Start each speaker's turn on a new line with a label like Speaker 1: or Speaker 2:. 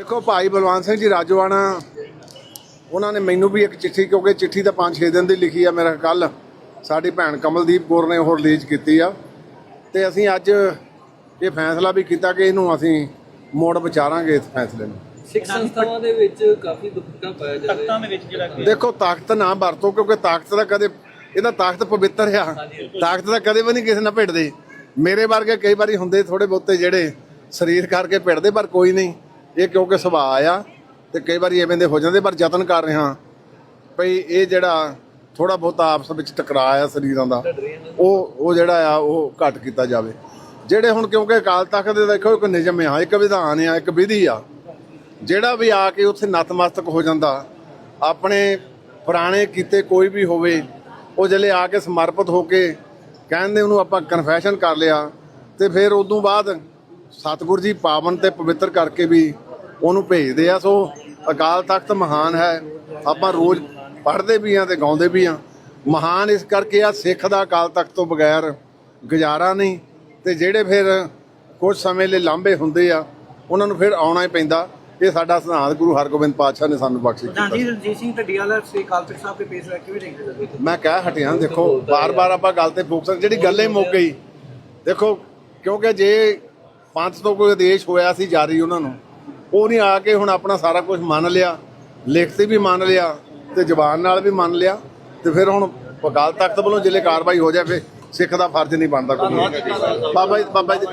Speaker 1: ਦੇਖੋ ਭਾਈ ਬਲਵੰਤ ਸਿੰਘ ਜੀ ਰਾਜੋਆਣਾ ਉਹਨਾਂ ਨੇ ਮੈਨੂੰ ਵੀ ਇੱਕ ਚਿੱਠੀ ਕਿਉਂਕਿ ਚਿੱਠੀ ਤਾਂ 5-6 ਦਿਨ ਦੀ ਲਿਖੀ ਆ ਮੇਰਾ ਕੱਲ ਸਾਡੀ ਭੈਣ ਕਮਲਦੀਪ ਕੌਰ ਨੇ ਉਹ ਰਿਲੀਜ਼ ਕੀਤੀ ਆ। ਤੇ ਅਸੀਂ ਅੱਜ ਇਹ ਫੈਸਲਾ ਵੀ ਕੀਤਾ ਕਿ ਇਹਨੂੰ ਅਸੀਂ ਮੋੜ ਵਿਚਾਰਾਂਗੇ ਇਸ ਫੈਸਲੇ ਨੂੰ।
Speaker 2: ਸਿੱਖ ਸੰਸਥਾਵਾਂ ਦੇ ਵਿੱਚ ਕਾਫੀ ਦੁੱਖਾਂ ਪਾਇਆ ਜਾ ਰਿਹਾ
Speaker 3: ਤਖਤਾਂ ਦੇ ਵਿੱਚ ਜਿਹੜਾ ਕਿ
Speaker 1: ਦੇਖੋ ਤਾਕਤ ਨਾ ਵਰਤੋ ਕਿਉਂਕਿ ਤਾਕਤ ਦਾ ਕਦੇ ਇਹਦਾ ਤਾਕਤ ਪਵਿੱਤਰ ਆ। ਤਾਕਤ ਦਾ ਕਦੇ ਵੀ ਨਹੀਂ ਕਿਸੇ ਨਾਲ ਭਿੜਦੇ। ਮੇਰੇ ਵਰਗੇ ਕਈ ਵਾਰੀ ਹੁੰਦੇ ਥੋੜੇ ਬਹੁਤੇ ਜਿਹੜੇ ਸਰੀਰ ਕਰਕੇ ਭਿੜਦੇ ਪਰ ਕੋਈ ਨਹੀਂ। ਇਹ ਕਿਉਂਕਿ ਸੁਭਾਅ ਆ ਤੇ ਕਈ ਵਾਰੀ ਐਵੇਂ ਦੇ ਹੋ ਜਾਂਦੇ, ਪਰ ਯਤਨ ਕਰ ਰਿਹਾ ਭਈ ਇਹ ਜਿਹੜਾ ਥੋੜਾ ਬਹੁਤਾ ਆਪਸ ਵਿੱਚ ਟਕਰਾਅ ਆ ਸਰੀਰਾਂ ਦਾ, ਉਹ ਉਹ ਜਿਹੜਾ ਆ, ਉਹ ਘੱਟ ਕੀਤਾ ਜਾਵੇ। ਜਿਹੜੇ ਹੁਣ ਕਿਉਂਕਿ ਅਕਾਲ ਤਖਤ ਦੇ ਦੇਖੋ, ਇੱਕ ਨਿਯਮ ਆ, ਇੱਕ ਵਿਧਾਨ ਆ, ਇੱਕ ਵਿਧੀ ਆ। ਜਿਹੜਾ ਵੀ ਆ ਕੇ ਉੱਥੇ ਨਤਮਸਤਕ ਹੋ ਜਾਂਦਾ, ਆਪਣੇ ਪੁਰਾਣੇ ਕੀਤੇ ਕੋਈ ਵੀ ਹੋਵੇ, ਉਹ ਜਲੇ ਆ ਕੇ ਸਮਰਪਿਤ ਹੋ ਕੇ, ਕਹਿੰਦੇ ਉਹਨੂੰ ਆਪਾਂ ਕਨਫੈਸ਼ਨ ਕਰ ਲਿਆ, ਤੇ ਫਿਰ ਉਦੋਂ ਬਾਅਦ ਸਤਿਗੁਰੂ ਜੀ ਪਾਵਨ ਤੇ ਪਵਿੱਤਰ ਕਰਕੇ ਵੀ ਉਹਨੂੰ ਭੇਜਦੇ ਆ ਸੋ ਅਕਾਲ ਤਖਤ ਮਹਾਨ ਹੈ। ਆਪਾਂ ਰੋਜ਼ ਪੜ੍ਹਦੇ ਵੀ ਆ ਤੇ ਗਾਉਂਦੇ ਵੀ ਆ। ਮਹਾਨ ਇਸ ਕਰਕੇ ਆ ਸਿੱਖ ਦਾ ਅਕਾਲ ਤਖਤ ਤੋਂ ਬਗੈਰ ਗੁਜ਼ਾਰਾ ਨਹੀਂ। ਤੇ ਜਿਹੜੇ ਫਿਰ ਕੁਝ ਸਮੇਂ ਲਈ ਲਾਂਭੇ ਹੁੰਦੇ ਆ ਉਹਨਾਂ ਨੂੰ ਫਿਰ ਆਉਣਾ ਹੀ ਪੈਂਦਾ। ਇਹ ਸਾਡਾ ਸਿਧਾਂਤ ਗੁਰੂ ਹਰਗੋਬਿੰਦ ਪਾਤਸ਼ਾਹ ਨੇ ਸਾਨੂੰ ਬਖਸ਼ਿਸ਼ ਕੀਤਾ।
Speaker 3: ਜੀ ਰਣਜੀਤ ਸਿੰਘ ਢੱਡੀਆਂ ਵਾਲਾ ਸ੍ਰੀ ਅਕਾਲ ਤਖਤ ਸਾਹਿਬ ਦੇ ਫੈਸਲਾ ਕਿਵੇਂ ਦੇਖਦੇ ਹੋ
Speaker 1: ਮੈਂ ਕਹਿ ਹਟਿਆ ਦੇਖੋ ਬਾਰ-ਬਾਰ ਆਪਾਂ ਗੱਲ ਤੇ ਫੋਕਸ ਜਿਹੜੀ ਗੱਲ ਹੀ ਮੁੱਕ ਗਈ ਦੇਖੋ ਕਿਉਂਕਿ ਜੇ ਪੰਥ ਤੋਂ ਕੋਈ ਆਦੇਸ਼ ਹੋਇਆ ਸੀ ਜਾਰੀ ਉਹਨਾਂ ਨੂੰ। ਉਹ ਨਹੀਂ ਆ ਕੇ ਹੁਣ ਆਪਣਾ ਸਾਰਾ ਕੁਝ ਮੰਨ ਲਿਆ। ਲਿਖਤੀ ਵੀ ਮੰਨ ਲਿਆ ਤੇ ਜ਼ਬਾਨ ਨਾਲ ਵੀ ਮੰਨ ਲਿਆ ਤੇ ਫਿਰ ਹੁਣ ਅਕਾਲ ਤਖਤ ਵੱਲੋਂ ਜ਼ਿਲ੍ਹੇ ਕਾਰਵਾਈ ਹੋ ਜਾਵੇ ਸਿੱਖ ਦਾ ਫਰਜ਼ ਨਹੀਂ ਬਣਦਾ ਕੋਈ। ਬਾਬਾ ਜੀ ਬਾਬਾ ਜੀ